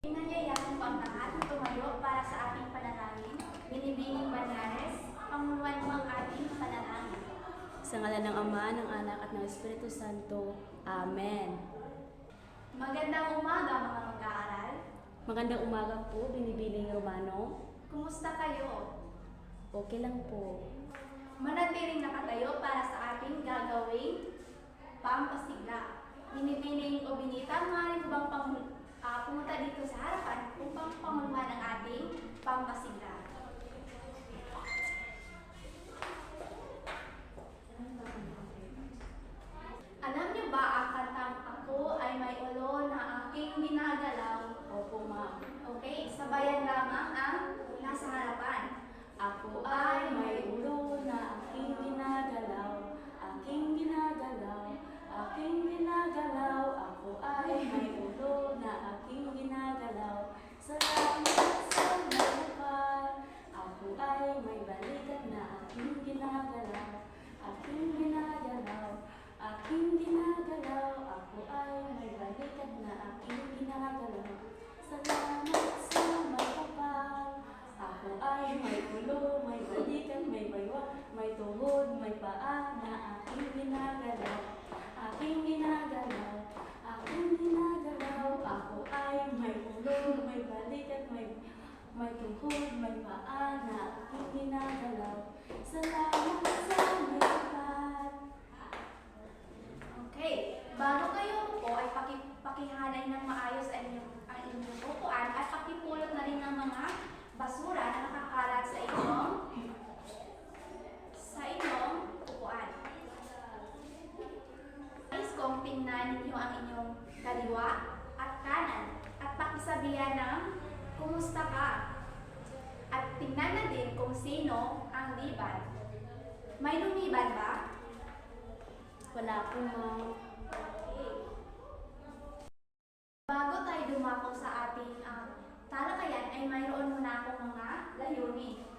Pinanyayahan ko ang na tumayo para sa ating panalangin. Binibining Banyares, Pangunuan mo ang ating panalangin. Sa ngalan ng Ama, ng Anak at ng Espiritu Santo. Amen. Magandang umaga mga mag-aaral. Magandang umaga po, Binibining Romano. Kumusta kayo? Okay lang po. Manatiling nakatayo para sa ating gagawing pampasigla. Binibining o binita, maaaring bang pang, ah, pumunta dito sa harapan upang pamulman ang ating pampasigla. Alam niyo ba ang kantang Ako ay may ulo na aking ginagalaw? Opo, ma'am. Okay, sabayan lamang ang nasa harapan. Ako ay may ulo na aking ginagalaw, aking ginagalaw, aking ginagalaw. Ako ay may ulo na aking ginagalaw. Salamat sa nagpapal. Ako ay may balikat na aking ginagalaw, aking ginagalaw, aking ginagalaw. Ako ay may balikat na aking ginagalaw. Salamat sa magpapal. Ako ay may ulo, may balikat, may baywa, may tuhod, may paa na aking ginagalaw. Aking ginagalaw, aking ginagalaw. Ako ay may ulo, may balikat, may may tuhod, may paa na aking ginagalaw. Salamat sa may kapal. Okay, bago kayo po ay paki, pakihanay ng maayos ang inyong, ang inyong upuan at pakipulot na rin ng mga basura na nakakalat sa inyong sa inyong upuan. Nais kong tingnan ninyo ang inyong kaliwa at kanan at pakisabihan ng kumusta ka. At tingnan na din kung sino ang liban. May lumiban ba? Wala po, ma'am. Okay. Bago tayo dumako sa ating ah, talakayan ay mayroon muna akong mga layunin.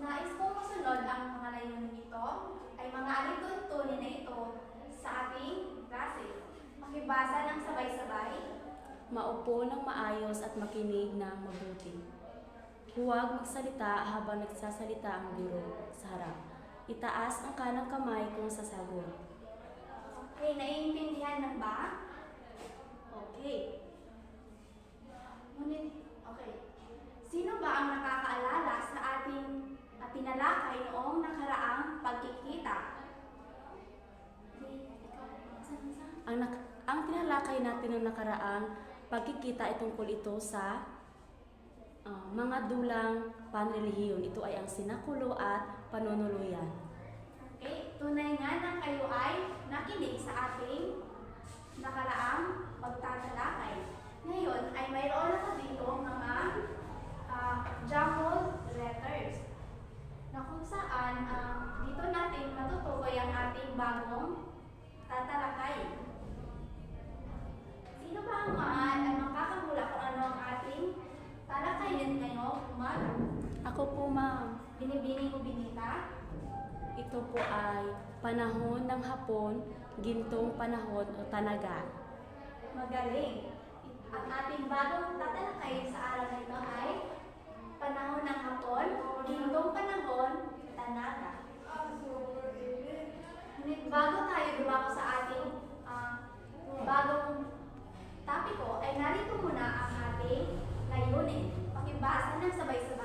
Nais kong masunod ang mga layunin nito ay mga alituntunin na ito sa ating klase. Makibasa ng sabay-sabay. Maupo ng maayos at makinig ng mabuti. Huwag magsalita habang nagsasalita ang guro sa harap. Itaas ang kanang kamay kung sasagot. Okay, naiintindihan ng ba? Okay. Ngunit, okay. Sino ba ang nakakaalala sa ating at tinalakay noong nakaraang pagkikita? Ang, nak- ang tinalakay natin ng nakaraang pagkikita ay tungkol ito sa ah, mga dulang panrelihiyon. Ito ay ang sinakulo at panunuluyan. Okay, tunay nga na kayo ay nakinig sa ating nakaraang pagtatalakay. Ngayon ay mayroon ako dito mga ah, jumbled letters na kung saan ah, dito natin matutukoy ang ating bagong tatalakay. Sino ba ang maan ang makakahula kung ano ang ating talakayin ngayong umaga? Ako po, ma'am. Binibining o binita? Ito po ay panahon ng hapon, gintong panahon o tanaga. Magaling. Ang ating bagong tatalakay sa araw na ito ay panahon ng hapon, gintong panahon, tanaga. Ngunit bago tayo dumako sa ating ah, bagong tapiko, ay narito muna ang ating layunin. Pakibasa ng sabay-sabay.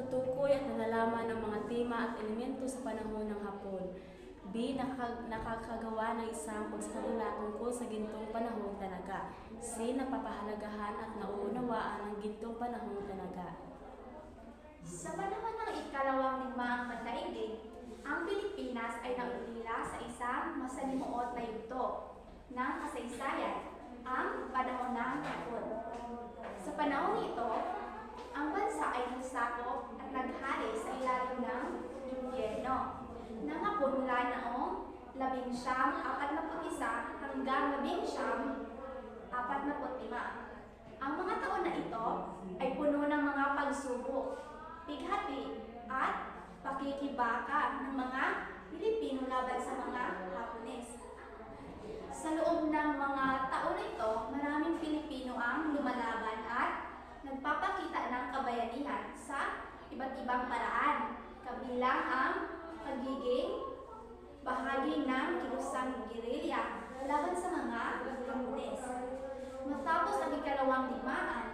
Natutukoy at nalalaman ng mga tema at elemento sa panahon ng hapon. B. Nakaka- nakakagawa ng isang pagsasalula tungkol sa gintong panahon talaga. C. Napapahalagahan at nauunawaan ang gintong panahon talaga. Sa panahon ng ikalawang ligmaang pandaigdig, ang Pilipinas ay naulila sa isang masalimuot na yugto ng kasaysayan, ang panahon ng hapon. Sa panahon ito, ang bansa ay nagsakop at naghari sa ilalim ng impyerno ng hapon mula noong labing siyam, apat na isa hanggang labing siyam, apat na lima. Ang mga taon na ito ay puno ng mga pagsubok, pighati at pakikibaka ng mga Pilipino laban sa mga Hapones. Sa loob ng mga taon na ito, maraming Pilipino ang lumalaban iba't ibang paraan, kabilang ang pagiging bahagi ng kilusang gerilya laban sa mga Hapones. Matapos ang ikalawang digmaan,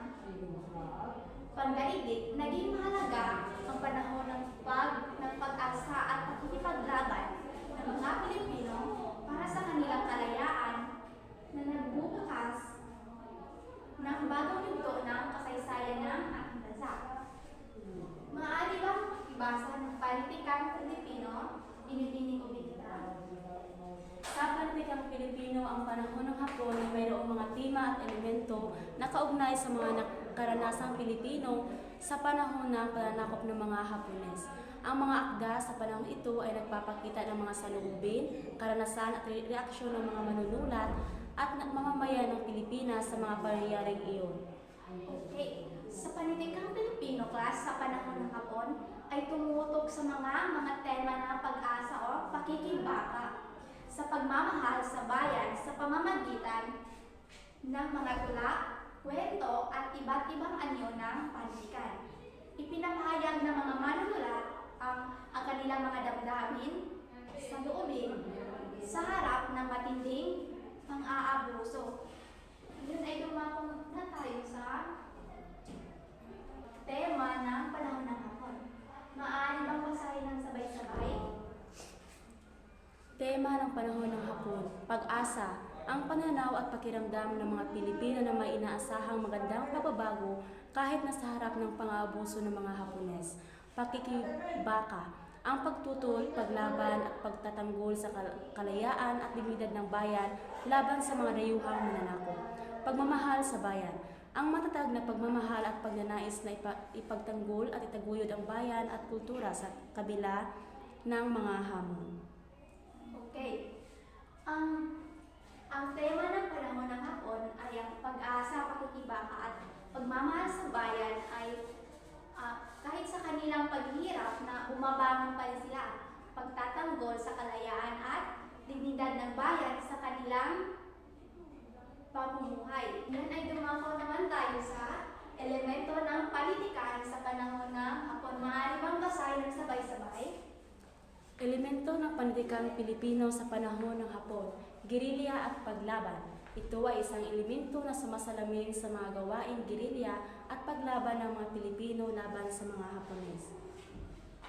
pandaigdig, naging mahalaga ang panahon ng pag ng pag-asa at pakikipaglaban ng mga Pilipino para sa kanilang kalayaan na nagbubukas ng bagong yugto ng kasaysayan ng ating bansa. Maaari bang ibasa ng panitikang Pilipino, Binibining o Binita? Sa panitikang Pilipino, ang panahon ng hapon ay mayroong mga tema at elemento na kaugnay sa mga karanasang Pilipino sa panahon ng pananakop ng mga Hapones. Ang mga akda sa panahon ito ay nagpapakita ng mga salubin, karanasan at re- reaksyon ng mga manunulat at mamamayan ng Pilipinas sa mga pangyayaring iyon. Okay. Sa panitikang Pilipino class sa panahon ng hapon ay tumutok sa mga mga tema ng pag-asa o pakikibaka sa pagmamahal sa bayan sa pamamagitan ng mga tula, kwento at iba't ibang anyo ng panitikan. Ipinapahayag ng mga manunulat ang, ang kanilang mga damdamin sa loobin sa harap ng matinding pang-aabuso. Yun ay dumako na tayo sa tema ng panahon ng hapon. Maaari bang basahin ng sabay-sabay? Tema ng panahon ng hapon, pag-asa, ang pananaw at pakiramdam ng mga Pilipino na may inaasahang magandang pagbabago kahit na sa harap ng pang-aabuso ng mga Hapones. Pakikibaka, ang pagtutol, paglaban at pagtatanggol sa kal- kalayaan at dignidad ng bayan laban sa mga dayuhang mananakop. Pagmamahal sa bayan, ang matatag na pagmamahal at pagnanais na ipa- ipagtanggol at itaguyod ang bayan at kultura sa kabila ng mga hamon. Okay. Ang ang tema ng panahon ng hapon ay ang pag-asa, pakikibaka at pagmamahal sa bayan ay ah, kahit sa kanilang paghihirap na bumabangon pa rin sila, pagtatanggol sa kalayaan at dignidad ng bayan sa kanilang pamumuhay. Yan ay dumako naman tayo sa elemento ng politikan sa panahon ng hapon. Maaari bang basahin ng sabay-sabay? Elemento ng pandikang Pilipino sa panahon ng Hapon, gerilya at paglaban. Ito ay isang elemento na sumasalamin sa mga gawaing gerilya at paglaban ng mga Pilipino laban sa mga Hapones.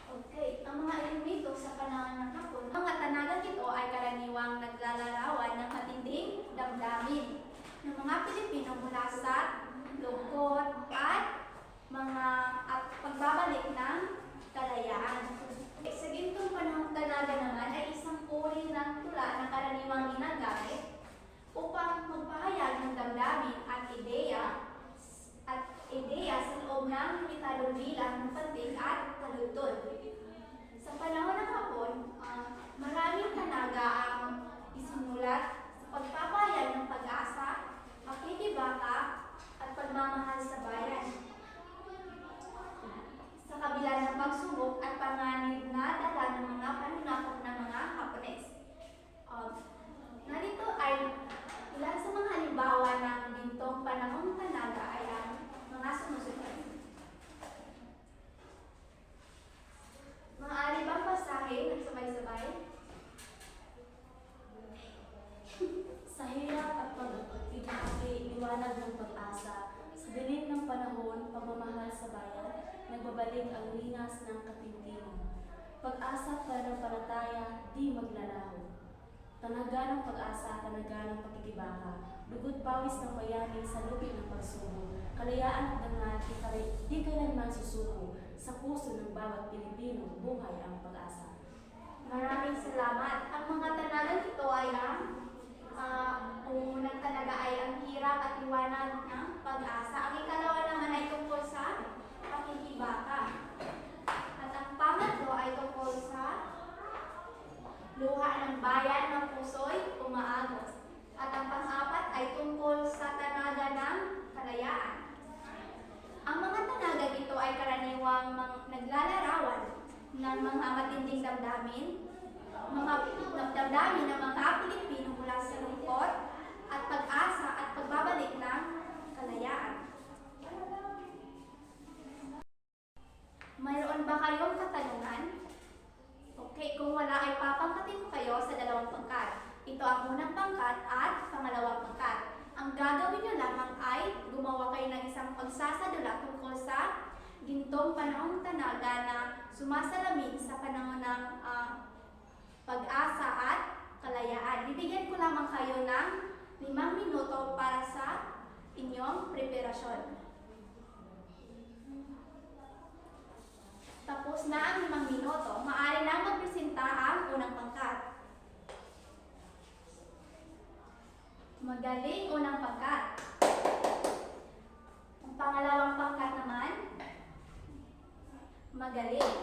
Okay, ang mga elemento sa panahon ng hapon, ang mga tanagang ito ay karaniwang naglalarawan ng matinding damdamin ng mga Pilipino mula sa lungkot at mga at pagbabalik ng kalayaan. Sa gintong panahon tanaga naman ay isang uri ng tula na karaniwang ginagamit upang magpahayag ng damdamin at ideya at ideya sa loob ng limitalong bilang ng pantig at kalutod. Sa panahon ng hapon, ah, maraming tanaga ang isinulat sa pagpapahayag ng pag-asa, pakikibaka, at pagmamahal sa bayan. Sa kabila ng pagsubok at panganib na dala ng mga panunakot ng mga Hapones. Um, narito ay ilan sa mga halimbawa ng gintong panahong tanaga ay ang mga sumusunod. Maaari bang basahin ng sabay-sabay? Sa hirap at pag-ibigay liwanag ng pag-asa, sa dilim ng panahon, pagmamahal sa bayan, nagbabalik ang linas ng katintinan. Pag-asa at pananampalataya, di maglalaho. Tanaga ng pag-asa, tanaga ng pakikibaka, dugod pawis ng bayani sa lubig ng pagsubo, kalayaan at dangal, di, di kailanman susuko, sa puso ng bawat Pilipino, buhay ang pag-asa. Maraming salamat. Ang mga tanagang ito ay ang ah, ang unang tanaga ay ang hirap at liwanag ng pag-asa. Ang ikalawa naman ay tungkol sa pakikibaka. At ang pangatlo ay tungkol sa luha ng bayan ng puso'y umaagos. At ang pang-apat ay tungkol sa tanaga ng kalayaan. Ang mga tanagang ito ay karaniwang mang- naglalarawan ng mga matinding damdamin, mga damdamin ng mga Pilipino mula sa lungkot at pag-asa at pagbabalik ng kalayaan. Mayroon gintong panahong tanaga na sumasalamin sa panahon ng ah, pag-asa at lamang kayo ng limang minuto para sa inyong preparasyon. Tapos na ang limang minuto, maaari na magpresenta ang unang pangkat. Magaling unang pangkat. Ang pangalawang pangkat naman, magaling.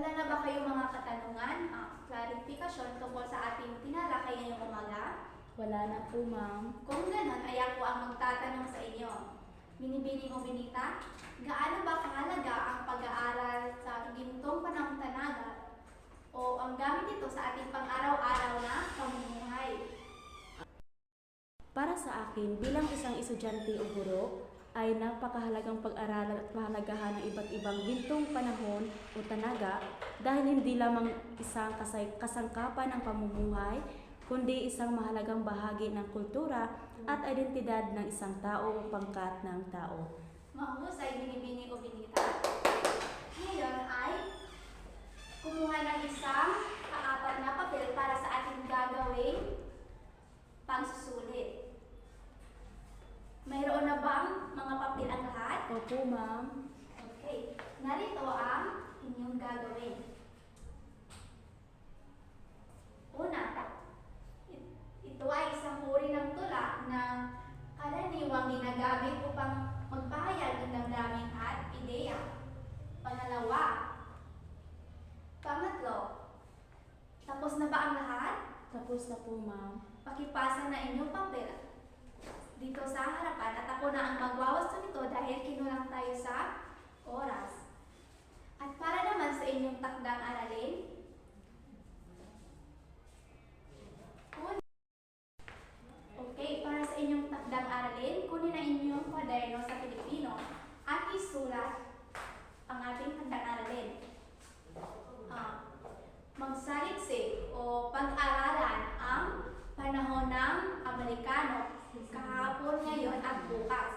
Wala na ba kayong mga katanungan, ah, clarification tungkol sa ating tinalakay ngayong umaga? Wala na po, ma'am. Kung ganon, ay ako ang magtatanong sa inyo. Binibini mo binita, gaano ba kahalaga ang pag-aaral sa gintong panahong tanaga o ang gamit nito sa ating pang-araw-araw na pamumuhay? Para sa akin, bilang isang estudyante o guro, ay napakahalagang pag-aralan at pahalagahan ng iba't ibang gintong panahon o tanaga dahil hindi lamang isang kasangkapan ng pamumuhay, kundi isang mahalagang bahagi ng kultura at identidad ng isang tao o pangkat ng tao. Mahusay binibini o binita. Ngayon ay kumuha ng isang kaapat na papel para sa ating gagawing pangsusulit. Mayroon na bang mga papel ang lahat? Opo, ma'am. Okay, narito ang inyong gagawin. Una, it- ito ay isang uri ng tula na karaniwang ginagamit upang magpahayag ng damdamin at ideya. Pangalawa, pangatlo, tapos na ba ang lahat? Tapos na po, ma'am. Pakipasa na inyong papel dito sa harapan at ako na ang magwawasto nito dahil kinulang tayo sa oras. At para naman sa inyong takdang aralin, kun- Okay, para sa inyong takdang aralin, kunin na inyong kwaderno sa Pilipino at isulat ang ating takdang aralin. Ah, magsalitsi o pag-aralan ang panahon ng Amerikano kahapon, ngayon at bukas.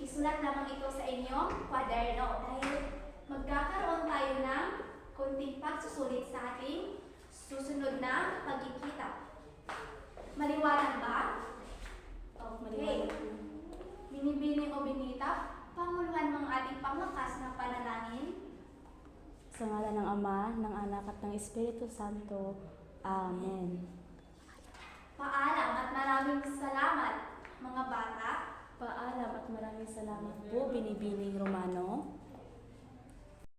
Isulat lamang ito sa inyong kwaderno dahil magkakaroon tayo ng kunting pagsusulit sa ating susunod na pagkikita. Maliwanag ba? Okay. Maliwanag po. Binibini o binita, panguluhan mga ating panglakas na panalangin. Sa ngala ng Ama, ng Anak at ng Espiritu Santo. Amen. Paalam at maraming salamat mga bata. Paalam at maraming salamat po, Binibining Romano.